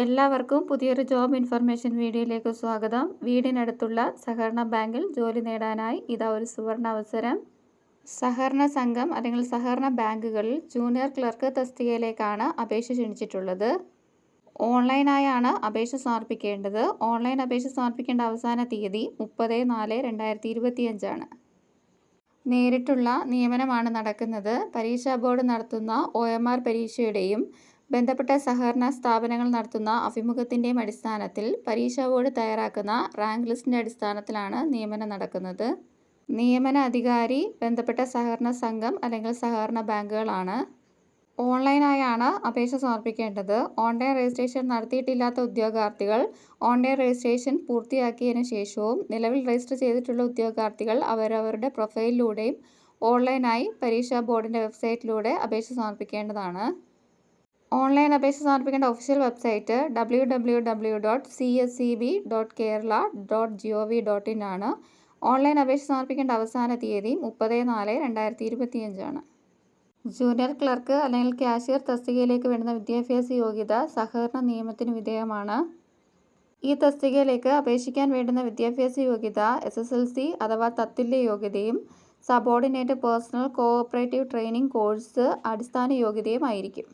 എല്ലാവർക്കും പുതിയൊരു job information വീഡിയോയിലേക്ക് സ്വാഗതം. വീടിനടുത്തുള്ള സഹകരണ ബാങ്കിൽ ജോലി നേടാനായി ഇതാ ഒരു സുവർണ അവസരം. സഹകരണ സംഘം അല്ലെങ്കിൽ സഹകരണ ബാങ്കുകളിൽ ജൂനിയർ ക്ലർക്ക് തസ്തികയിലേക്കാണ് അപേക്ഷ ക്ഷണിച്ചിട്ടുള്ളത്. ഓൺലൈനായാണ് അപേക്ഷ സമർപ്പിക്കേണ്ടത്. ഓൺലൈൻ അപേക്ഷ സമർപ്പിക്കേണ്ട അവസാന തീയതി മുപ്പത് നാല് രണ്ടായിരത്തി ഇരുപത്തിയഞ്ചാണ് നേരിട്ടുള്ള നിയമനമാണ് നടക്കുന്നത്. പരീക്ഷാ ബോർഡ് നടത്തുന്ന ഒ എം ആർ പരീക്ഷയുടെയും ബന്ധപ്പെട്ട സഹകരണ സ്ഥാപനങ്ങൾ നടത്തുന്ന അഭിമുഖത്തിന്റെയും അടിസ്ഥാനത്തിൽ പരീക്ഷാ ബോർഡ് തയ്യാറാക്കുന്ന റാങ്ക് ലിസ്റ്റിന്റെ അടിസ്ഥാനത്തിലാണ് നിയമനം നടക്കുന്നത്. നിയമന അധികാരി ബന്ധപ്പെട്ട സഹകരണ സംഘം അല്ലെങ്കിൽ സഹകരണ ബാങ്കുകളാണ്. ഓൺലൈനായാണ് അപേക്ഷ സമർപ്പിക്കേണ്ടത്. ഓൺലൈൻ രജിസ്ട്രേഷൻ നടത്തിയിട്ടില്ലാത്ത ഉദ്യോഗാർത്ഥികൾ ഓൺലൈൻ രജിസ്ട്രേഷൻ പൂർത്തിയാക്കിയതിനു ശേഷവും നിലവിൽ രജിസ്റ്റർ ചെയ്തിട്ടുള്ള ഉദ്യോഗാർത്ഥികൾ അവരവരുടെ പ്രൊഫൈലിലൂടെയും ഓൺലൈനായി പരീക്ഷാ ബോർഡിന്റെ വെബ്സൈറ്റിലൂടെ അപേക്ഷ സമർപ്പിക്കേണ്ടതാണ്. ഓൺലൈൻ അപേക്ഷ സമർപ്പിക്കേണ്ട official website W W W dot C S C B dot Kerala dot G O V dot in ആണ്. ഓൺലൈൻ അപേക്ഷ സമർപ്പിക്കേണ്ട അവസാന തീയതി മുപ്പത് നാല് രണ്ടായിരത്തി ഇരുപത്തിയഞ്ചാണ് ജൂനിയർ ക്ലർക്ക് അല്ലെങ്കിൽ കാഷ്യർ തസ്തികയിലേക്ക് വേണ്ടുന്ന വിദ്യാഭ്യാസ യോഗ്യത സഹകരണ നിയമത്തിന് വിധേയമാണ്. ഈ തസ്തികയിലേക്ക് അപേക്ഷിക്കാൻ വേണ്ടുന്ന വിദ്യാഭ്യാസ യോഗ്യത എസ് എസ് എൽ സി അഥവാ തത്തുല്യ യോഗ്യതയും subordinate personnel cooperative training course അടിസ്ഥാന യോഗ്യതയും ആയിരിക്കും.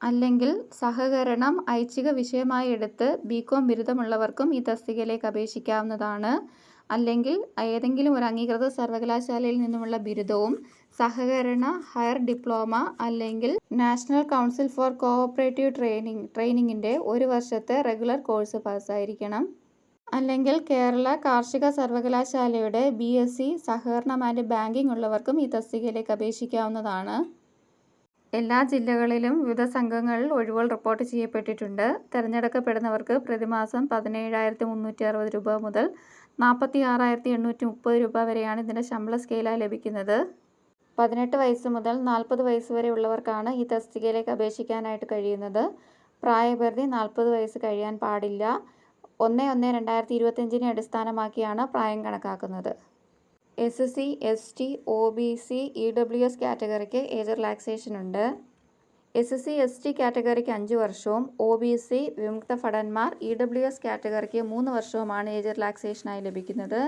അല്ലെങ്കിൽ സഹകരണം ഐച്ഛിക വിഷയമായി എടുത്ത് ബികോം ബിരുദമുള്ളവർക്കും ഈ തസ്തികയിലേക്ക് അപേക്ഷിക്കാവുന്നതാണ്. അല്ലെങ്കിൽ ഏതെങ്കിലും ഒരു അംഗീകൃത സർവകലാശാലയിൽ നിന്നുമുള്ള ബിരുദവും സഹകരണ ഹയർ ഡിപ്ലോമ അല്ലെങ്കിൽ National Council for Cooperative Training ട്രെയിനിങ്ങിന്റെ ഒരു വർഷത്തെ റെഗുലർ കോഴ്സ് പാസ്സായിരിക്കണം. അല്ലെങ്കിൽ കേരള കാർഷിക സർവകലാശാലയുടെ ബി എസ് സി സഹകരണം ആൻഡ് ബാങ്കിംഗ് ഉള്ളവർക്കും ഈ തസ്തികയിലേക്ക് അപേക്ഷിക്കാവുന്നതാണ്. എല്ലാ ജില്ലകളിലും വിവിധ സംഘങ്ങളിൽ ഒഴിവുകൾ റിപ്പോർട്ട് ചെയ്യപ്പെട്ടിട്ടുണ്ട്. തിരഞ്ഞെടുക്കപ്പെടുന്നവർക്ക് പ്രതിമാസം പതിനേഴായിരത്തി മുന്നൂറ്റി അറുപത് രൂപ മുതൽ നാൽപ്പത്തി ആറായിരത്തി എണ്ണൂറ്റി മുപ്പത് രൂപ വരെയാണ് ഇതിന്റെ ശമ്പള സ്കെയിലായി ലഭിക്കുന്നത്. പതിനെട്ട് വയസ്സ് മുതൽ നാൽപ്പത് വയസ്സ് വരെ ഉള്ളവർക്കാണ് ഈ തസ്തികയിലേക്ക് അപേക്ഷിക്കാനായിട്ട് കഴിയുന്നത്. പ്രായപരിധി നാൽപ്പത് വയസ്സ് കഴിയാൻ പാടില്ല. ഒന്ന് ഒന്ന് രണ്ടായിരത്തി ഇരുപത്തഞ്ചിനെ അടിസ്ഥാനമാക്കിയാണ് പ്രായം കണക്കാക്കുന്നത്. S C S T O B C E W S കാറ്റഗറിക്ക് age relaxation ഉണ്ട്. എസ് സി എസ് ടി കാറ്റഗറിക്ക് അഞ്ച് വർഷവും ഒ ബി സി വിമുക്ത ഭടന്മാർ ഇ ഡബ്ല്യു എസ് കാറ്റഗറിക്ക് മൂന്ന് വർഷവുമാണ് ഏജ് റിലാക്സേഷനായി ലഭിക്കുന്നത്.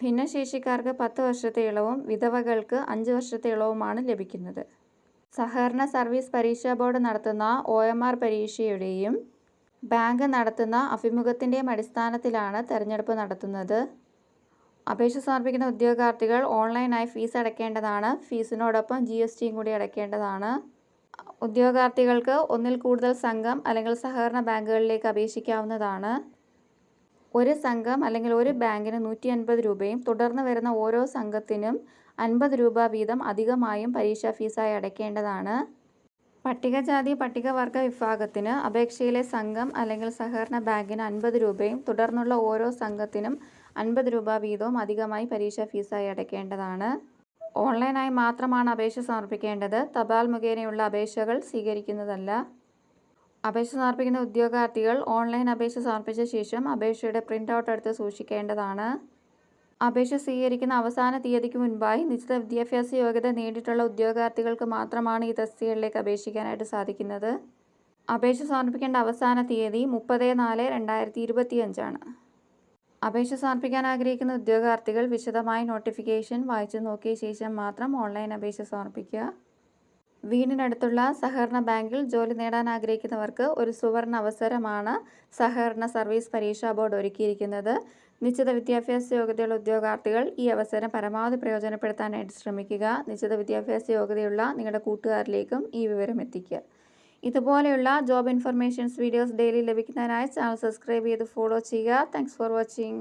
ഭിന്നശേഷിക്കാർക്ക് പത്ത് വർഷത്തെ ഇളവും വിധവകൾക്ക് അഞ്ച് വർഷത്തെ ഇളവുമാണ് ലഭിക്കുന്നത്. സഹകരണ സർവീസ് പരീക്ഷാ ബോർഡ് നടത്തുന്ന ഒ എം ആർ പരീക്ഷയുടെയും ബാങ്ക് നടത്തുന്ന അഭിമുഖത്തിന്റെയും അടിസ്ഥാനത്തിലാണ് തെരഞ്ഞെടുപ്പ് നടത്തുന്നത്. അപേക്ഷ സമർപ്പിക്കുന്ന ഉദ്യോഗാർത്ഥികൾ ഓൺലൈനായി ഫീസ് അടയ്ക്കേണ്ടതാണ് ഫീസിനോടൊപ്പം ജി എസ് ടിയും കൂടി അടയ്ക്കേണ്ടതാണ് ഉദ്യോഗാർത്ഥികൾക്ക് ഒന്നിൽ കൂടുതൽ സംഘം അല്ലെങ്കിൽ സഹകരണ ബാങ്കുകളിലേക്ക് അപേക്ഷിക്കാവുന്നതാണ്. ഒരു സംഘം അല്ലെങ്കിൽ ഒരു ബാങ്കിന് നൂറ്റി അൻപത് രൂപയും തുടർന്ന് വരുന്ന ഓരോ സംഘത്തിനും അൻപത് രൂപ വീതം അധികമായും പരീക്ഷാ ഫീസായി അടയ്ക്കേണ്ടതാണ് പട്ടികജാതി പട്ടികവർഗ വിഭാഗത്തിന് അപേക്ഷയിലെ സംഘം അല്ലെങ്കിൽ സഹകരണ ബാങ്കിന് അൻപത് രൂപയും തുടർന്നുള്ള ഓരോ സംഘത്തിനും അൻപത് രൂപ വീതവും അധികമായി പരീക്ഷാ ഫീസായി അടയ്ക്കേണ്ടതാണ്. ഓൺലൈനായി മാത്രമാണ് അപേക്ഷ സമർപ്പിക്കേണ്ടത്. തപാൽ മുഖേനയുള്ള അപേക്ഷകൾ സ്വീകരിക്കുന്നതല്ല. അപേക്ഷ സമർപ്പിക്കുന്ന ഉദ്യോഗാർത്ഥികൾ ഓൺലൈൻ അപേക്ഷ സമർപ്പിച്ച ശേഷം അപേക്ഷയുടെ പ്രിന്റ് ഔട്ട് എടുത്ത് സൂക്ഷിക്കേണ്ടതാണ്. അപേക്ഷ സ്വീകരിക്കുന്ന അവസാന തീയതിക്ക് മുൻപായി നിശ്ചിത വിദ്യാഭ്യാസ യോഗ്യത നേടിയിട്ടുള്ള ഉദ്യോഗാർത്ഥികൾക്ക് മാത്രമാണ് ഈ തസ്തികകളിലേക്ക് അപേക്ഷിക്കാനായിട്ട് സാധിക്കുന്നത്. അപേക്ഷ സമർപ്പിക്കേണ്ട അവസാന തീയതി മുപ്പത് നാല് രണ്ടായിരത്തി ഇരുപത്തിയഞ്ചാണ്. അപേക്ഷ സമർപ്പിക്കാൻ ആഗ്രഹിക്കുന്ന ഉദ്യോഗാർത്ഥികൾ വിശദമായി നോട്ടിഫിക്കേഷൻ വായിച്ചു നോക്കിയ ശേഷം മാത്രം ഓൺലൈൻ അപേക്ഷ സമർപ്പിക്കുക. വീടിനടുത്തുള്ള സഹകരണ ബാങ്കിൽ ജോലി നേടാൻ ആഗ്രഹിക്കുന്നവർക്ക് ഒരു സുവർണ അവസരമാണ് സഹകരണ സർവീസ് പരീക്ഷാ ബോർഡ് ഒരുക്കിയിരിക്കുന്നത്. നിശ്ചിത വിദ്യാഭ്യാസ യോഗ്യതയുള്ള ഉദ്യോഗാർത്ഥികൾ ഈ അവസരം പരമാവധി പ്രയോജനപ്പെടുത്താനായിട്ട് ശ്രമിക്കുക. നിശ്ചിത വിദ്യാഭ്യാസ യോഗ്യതയുള്ള നിങ്ങളുടെ കൂട്ടുകാരിലേക്കും ഈ വിവരം എത്തിക്കുക. ഇതുപോലെയുള്ള ജോബ് ഇൻഫർമേഷൻസ് വീഡിയോസ് ഡെയിലി ലഭിക്കുന്നതിനായി ചാനൽ സബ്സ്ക്രൈബ് ചെയ്ത് ഫോളോ ചെയ്യുക. Thanks for watching